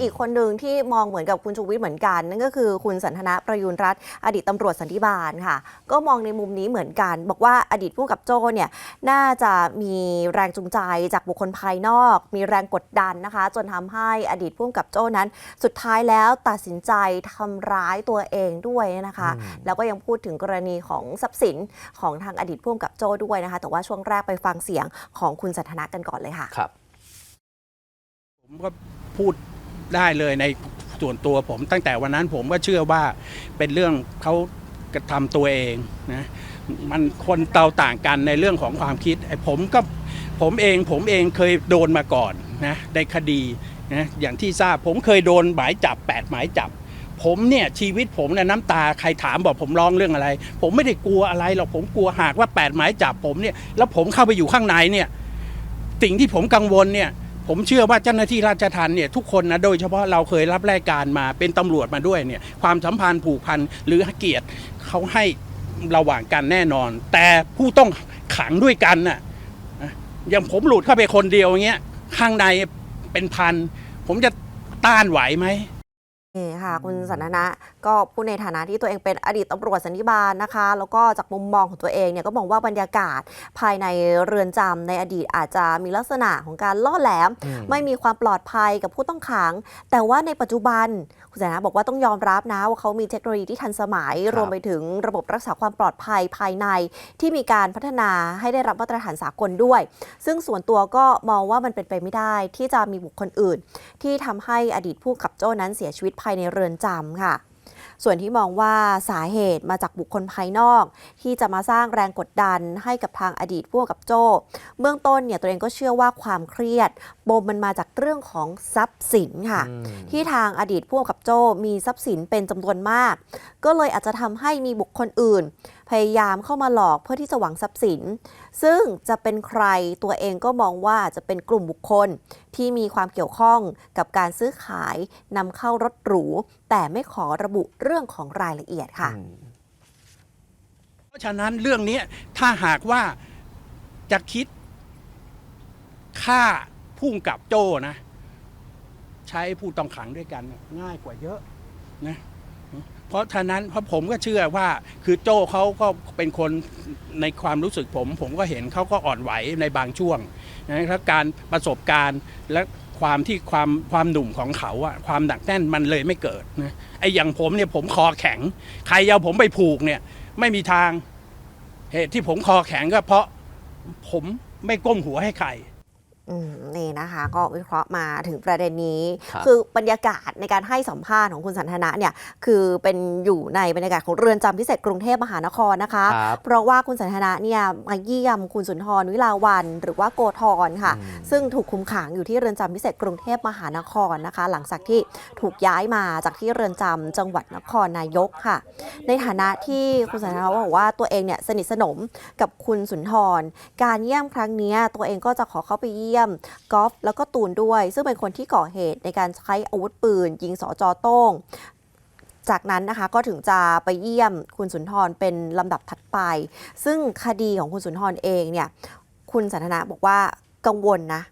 อีกคนหนึ่งที่มองเหมือนกับคุณชูวิทย์เหมือนกัน นั่นก็คือคุณสันทนาประยุนรัตน์อดีตตำรวจสันติบาลค่ะ ก็มองในมุมนี้เหมือนกัน บอกว่าอดีตผู้กำกับโจ้เนี่ยน่าจะมีแรงจูงใจจากบุคคลภายนอก มีแรงกดดันนะคะ จนทำให้อดีตผู้กำกับโจ้นั้น สุดท้ายแล้วตัดสินใจทำร้ายตัวเองด้วยนะคะอืมแล้วก็ยังพูดถึงกรณีของทรัพย์สินของทางอดีตผู้กำกับโจ้ด้วยนะคะ แต่ว่าช่วงแรกไปฟังเสียงของคุณสันทนากันก่อนเลยค่ะครับผมก็พูด ได้เลยในส่วนตัวผม ตั้งแต่วันนั้นผมก็เชื่อว่าเป็นเรื่องเขากระทำตัวเองนะมันคนเตาต่างกันในเรื่องของความคิดไอ้ผมก็ผมเองผมเองเคยโดนมาก่อนนะในคดีนะอย่างที่ทราบผมเคยโดนหมายจับ 8 หมายจับ ผมเนี่ยชีวิตผมเนี่ยน้ำตาใครถามบอกผมร้องเรื่องอะไร ผมไม่ได้กลัวอะไรหรอกผมกลัวหากว่า 8 หมายจับผมเนี่ยแล้วผมเข้าไปอยู่ข้างในเนี่ยสิ่งที่ผมกังวลเนี่ย ผมเชื่อว่าเจ้าหน้าที่ราชทัณฑ์เนี่ยทุกคนนะโดยเฉพาะเราเคยรับรายการมาเป็นตำรวจมาด้วยเนี่ยความสัมพันธ์ผูกพันหรือเกียรติเขาให้ระหว่างกันแน่นอน แต่ผู้ต้องขังด้วยกันน่ะนะอย่างผมหลุดเข้าไปคนเดียวอย่างเงี้ยข้างในเป็นพัน ผมจะต้านไหวไหม นี่ค่ะ คุณสันทนะก็พูดในฐานะที่ตัวเองเป็นอดีตตำรวจสันติบาลนะคะ แล้วก็จากมุมมองของตัวเองเนี่ยก็มองว่าบรรยากาศภายในเรือนจำในอดีตอาจจะมีลักษณะของการล่อแหลมอืมไม่มีความปลอดภัยกับผู้ต้องขัง แต่ว่าในปัจจุบันคุณสันทนะบอกว่าต้องยอมรับนะว่าเขามีเทคโนโลยีที่ทันสมัยครับรวมไปถึงระบบรักษาความปลอดภัยภายใน ที่มีการพัฒนาให้ได้รับมาตรฐานสากลด้วย ซึ่งส่วนตัวก็มองว่ามันเป็นไปไม่ได้ที่จะมีบุคคลอื่น ที่ทำให้อดีตผู้กำกับโจ้นั้นเสียชีวิตภายในเรือนจำค่ะ ส่วนที่มองว่าสาเหตุมาจากบุคคลภายนอก ที่จะมาสร้างแรงกดดันให้กับทางอดีตผู้กำกับโจ้เบื้องต้นเนี่ยตัวเองก็เชื่อว่าความเครียดปมมันมาจากเรื่องของทรัพย์สินค่ะอืมที่ทางอดีตผู้กำกับโจ้มีทรัพย์สินเป็นจำนวนมาก ก็เลยอาจจะทำให้มีบุคคลอื่น พยายามเข้ามาหลอกเพื่อที่จะหวังทรัพย์สิน ซึ่งจะเป็นใครตัวเองก็มองว่าจะเป็นกลุ่มบุคคลที่มีความเกี่ยวข้องกับการซื้อขายนำเข้ารถหรู แต่ไม่ขอระบุเรื่องของรายละเอียดค่ะ เพราะฉะนั้นเรื่องนี้ถ้าหากว่าจะคิดฆ่าพุ่งกับโจ้นะ ใช้ผู้ต้องขังด้วยกัน ง่ายกว่าเยอะนะ เพราะฉะนั้นเพราะผมก็เชื่อว่าคือโจ้เขาก็เป็นคนในความรู้สึกผม ผมก็เห็นเขาก็อ่อนไหวในบางช่วงนะแล้วการประสบการณ์และความที่ความความหนุ่มของเขาอะความหนักแน่นมันเลยไม่เกิดนะไอ้อย่างผมเนี่ยผมคอแข็ง ใครเอาผมไปผูกเนี่ยไม่มีทางเหตุที่ผมคอแข็งก็เพราะผมไม่ก้มหัวให้ใคร นี่นะคะ ก็วิเคราะห์มาถึงประเด็นนี้ครับอบรรยากาศในการให้สัมภาษณ์ของคุณสันทนะเนี่ยคือเป็นอยู่ในบรรยากาศของเรือนจำพิเศษกรุงเทพมหานครนะคะครับเพราะว่าคุณสันทนะเนี่ยมาเยี่ยมคุณสุนทรวิลาวันหรือว่าโกธรค่ะอืมซึ่งถูกคุมขังอยู่ที่เรือนจำพิเศษกรุงเทพมหานครนะคะ หลังจากที่ถูกย้ายมาจากที่เรือนจำจังหวัดนครนายกค่ะ ในฐานะที่คุณสันทนาบอกว่าตัวเองเนี่ยสนิทสนมกับคุณสุนทร การเยี่ยมครั้งเนี้ยตัวเองก็จะขอเข้าไปเยี่ยมกอล์ฟแล้วก็ตูนด้วย ซึ่งเป็นคนที่ก่อเหตุในการใช้อาวุธปืน ยิงสอจอโต้งจากนั้นนะคะก็ถึงจะไปเยี่ยมคุณสุนทรเป็นลำดับถัดไป ซึ่งคดีของคุณสุนทรเองเนี่ยคุณสันทนาบอกว่ากังวลนะ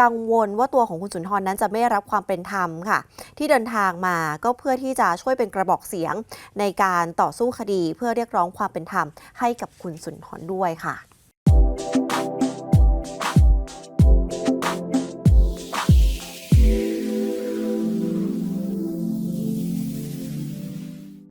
กังวลว่าตัวของคุณสุนทรนั้นจะไม่รับความเป็นธรรมค่ะ ที่เดินทางมาก็เพื่อที่จะช่วยเป็นกระบอกเสียงในการต่อสู้คดีเพื่อเรียกร้องความเป็นธรรมให้กับคุณสุนทรด้วยค่ะ